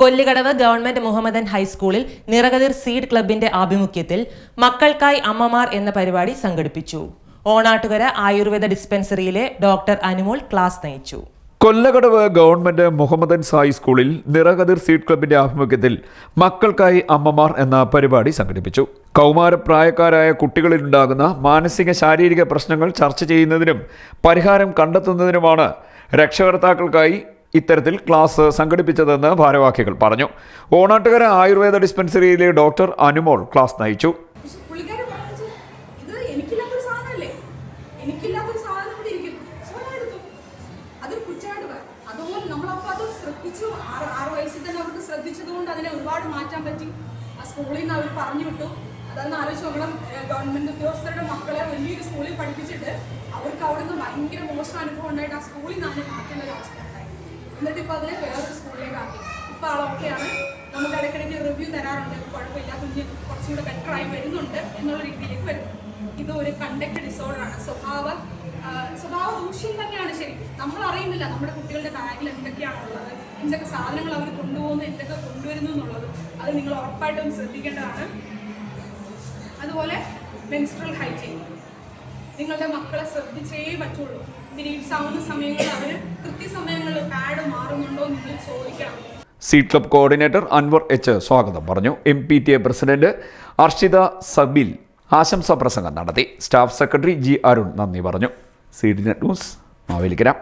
കൊല്ലുകടവ് government Mohammedan ഹൈസ്കൂളിൽ നിറകതിർ seed ക്ലബിന്റെ ആഭിമുഖ്യത്തിൽ മക്കൾക്കായി അമ്മമാർ എന്ന പരിപാടി സംഘടിപ്പിച്ചു. ഓണാട്ടുകര ആയുർവേദ ഡിസ്പെൻസറിയിലെ ഡോക്ടർ അനുമോൾ ക്ലാസ് നയിച്ചു. കൊല്ലകടവ് ഗവൺമെന്റ് മുഹമ്മദൻ സായി സ്കൂളിൽ നിറകതിർ സീഡ് ക്ലബിന്റെ ആഭിമുഖ്യത്തിൽ മക്കൾക്കായി അമ്മമാർ എന്ന പരിപാടി സംഘടിപ്പിച്ചു. കൗമാരപ്രായക്കാരായ കുട്ടികളിലുണ്ടാകുന്ന മാനസിക ശാരീരിക പ്രശ്നങ്ങൾ ചർച്ച ചെയ്യുന്നതിനും പരിഹാരം കണ്ടെത്തുന്നതിനുമാണ് രക്ഷകർത്താക്കൾക്കായി ഇത്തരത്തിൽ ക്ലാസ് സംഘടിപ്പിച്ചതെന്ന് ഭാരവാഹികൾ പറഞ്ഞു. ഓണാട്ടുകര ആയുർവേദ ഡിസ്പെൻസറിയിലെ ഡോക്ടർ അനുമോൾ ക്ലാസ് നയിച്ചു. സ്കൂളിൽ നിന്ന് അവർ പറഞ്ഞു വിട്ടു. അതെന്ന് ആലോചിച്ച് ഗവൺമെന്റ് ഉദ്യോഗസ്ഥരുടെ മക്കളെ വലിയൊരു സ്കൂളിൽ പഠിപ്പിച്ചിട്ട് അവർക്ക് അവിടെ നിന്ന് ഭയങ്കര മോശം അനുഭവം ഉണ്ടായിട്ട് ആ സ്കൂളിൽ നിന്ന് മാറ്റേണ്ട ഒരു അവസ്ഥ. എന്നിട്ട് ഇപ്പോൾ അതിനെ വേറൊരു സ്കൂളിലേക്ക് ആക്കി. ഇപ്പോൾ ആളൊക്കെയാണ് നമുക്ക് ഇടയ്ക്കിടയ്ക്ക് റിവ്യൂ തരാറുണ്ട്. കുഴപ്പമില്ല. കുഞ്ഞ് കുറച്ചും കൂടെ ബെറ്റർ ആയി വരുന്നുണ്ട് എന്നുള്ള രീതിയിലേക്ക് വരും. ഇത് ഒരു കണ്ടക്ട് ഡിസോർഡറാണ് സ്വഭാവ സ്വഭാവ ദൂഷ്യം തന്നെയാണ് ശരി. നമ്മൾ അറിയുന്നില്ല നമ്മുടെ കുട്ടികളുടെ ബാഗിൽ എന്തൊക്കെയാണുള്ളത് എന്തൊക്കെ സാധനങ്ങൾ അവർ കൊണ്ടുപോകുന്നു എന്തൊക്കെ കൊണ്ടുവരുന്നു എന്നുള്ളത്. അത് നിങ്ങൾ ഉറപ്പായിട്ടും ശ്രദ്ധിക്കേണ്ടതാണ്. അതുപോലെ മെൻസ്ട്രൽ ഹൈജീൻ നിങ്ങളുടെ മക്കളെ ശ്രദ്ധിച്ചേ പറ്റുള്ളൂ. പീരീഡ്സ് ആവുന്ന സമയങ്ങളിൽ അവർ കൃത്യസമയങ്ങളിൽ പാഡ് മാറുന്നുണ്ടോ നിങ്ങൾ ചോദിക്കണം. Seed club coordinator Anwar H സ്വാഗതം പറഞ്ഞു. M P T A president Arshitha Sabil ആശംസാ പ്രസംഗം നടത്തി. സ്റ്റാഫ് സെക്രട്ടറി ജി അരുൺ നന്ദി പറഞ്ഞു. Seed net news Mavelikkara.